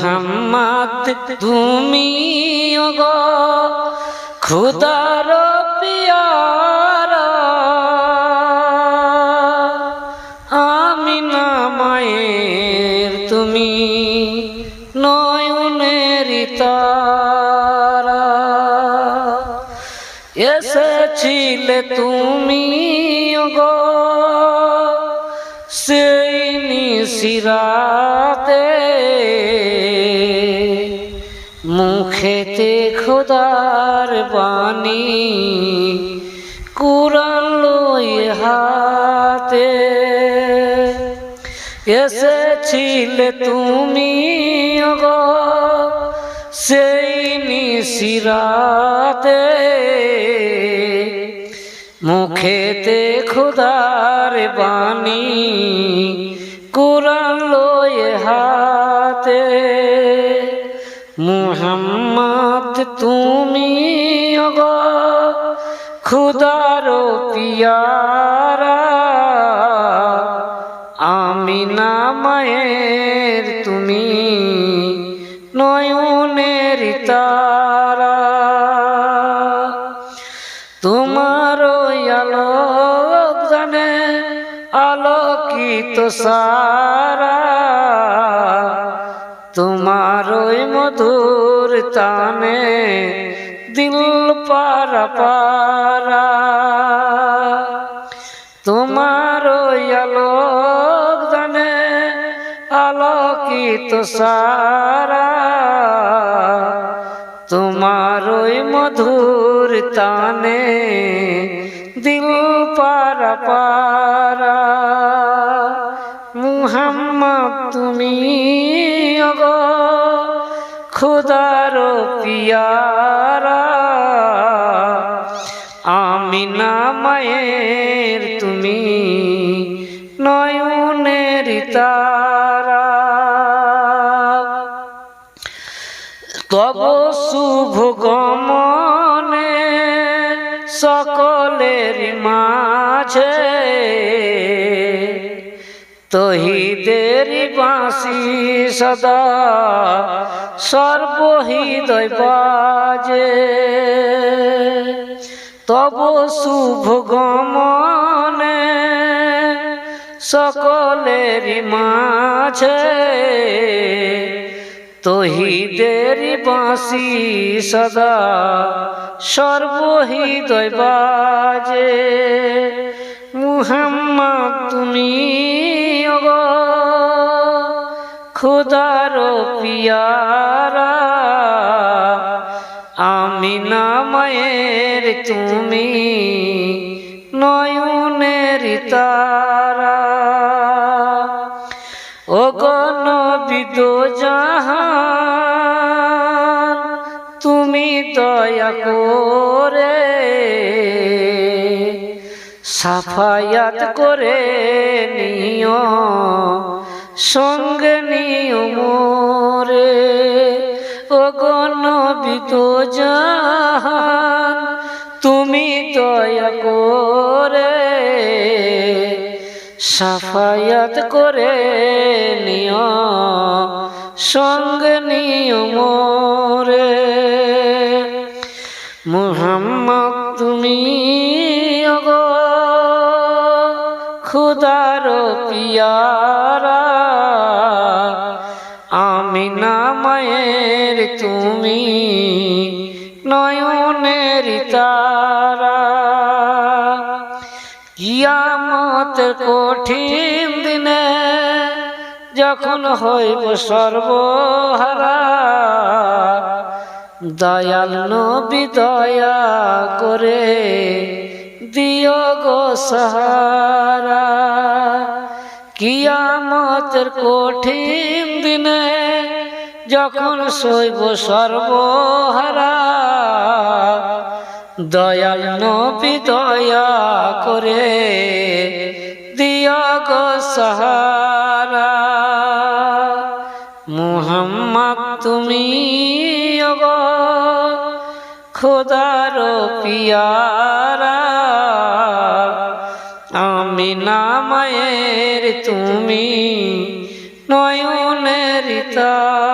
মুহাম্মদ, তুমি গো খুদার পিয়ারা। আমি না মায়ের তুমি নয়নের তারা এসেছিলে তুমি গো সেই নিশিরাতে। খোদার বাণী কুরান লই হাতে। এসেছিলে তুমি সেই নিশিরাতে। মুখেতে খুদার বাণী কুরান তুমি খুদার পিয়ারা আমি না মায়ের তুমি নয়নের তারা। তোমার আলোক জানে আলোকিত সারা। তোমার ওই মধুর তানে দিল পারা পারা। তোমার ওই আলোক জানে আলোকিত সারা। তোমার ওই মধুর তানে দিল পারা পারা। মুহাম্মদ, তুমি গো খুদার পিয়ারা। আমি না মায়ের তুমি নয়নের তারা। তব শুভ গমনে সকলের মাঝে তহিদের বাঁশি সদা সর্বহৃদয় বাজে। তব শুভ গমনে সকলের মাঝে তহিদের বাঁশি সদা সর্বহৃদয় বাজে। মুহাম্মদ, তুমি গো খুদার পিয়ারা আমি না মায়ের তুমি নয়নের তারা। ও গণবিদ জাহান, তুমি দয়া করে সাফায়াত করে নিও, সঙ্গে নিও মোরে। ও জাহান, তুমি দয়া করে সাফায়াত করে নিও, সঙ্গে নিও মোরে। মুহাম্মদ তুমি পিয়ারা আমি না মায়ের তুমি নয়নের তারা। কিয়ামত কঠিন দিনে যখন হইব সর্বহারা, দয়াল নবী দয়া করে দিও গো সাহারা। কিয়ামতের কঠিন দিনে যখন শৈব সর্বহারা, দয়াল নবী দয়া করে দিও গো সাহারা। মুহাম্মদ তুমি খোদার পিয়ারা। আমি না মায়ের তুমি নয়নের তারা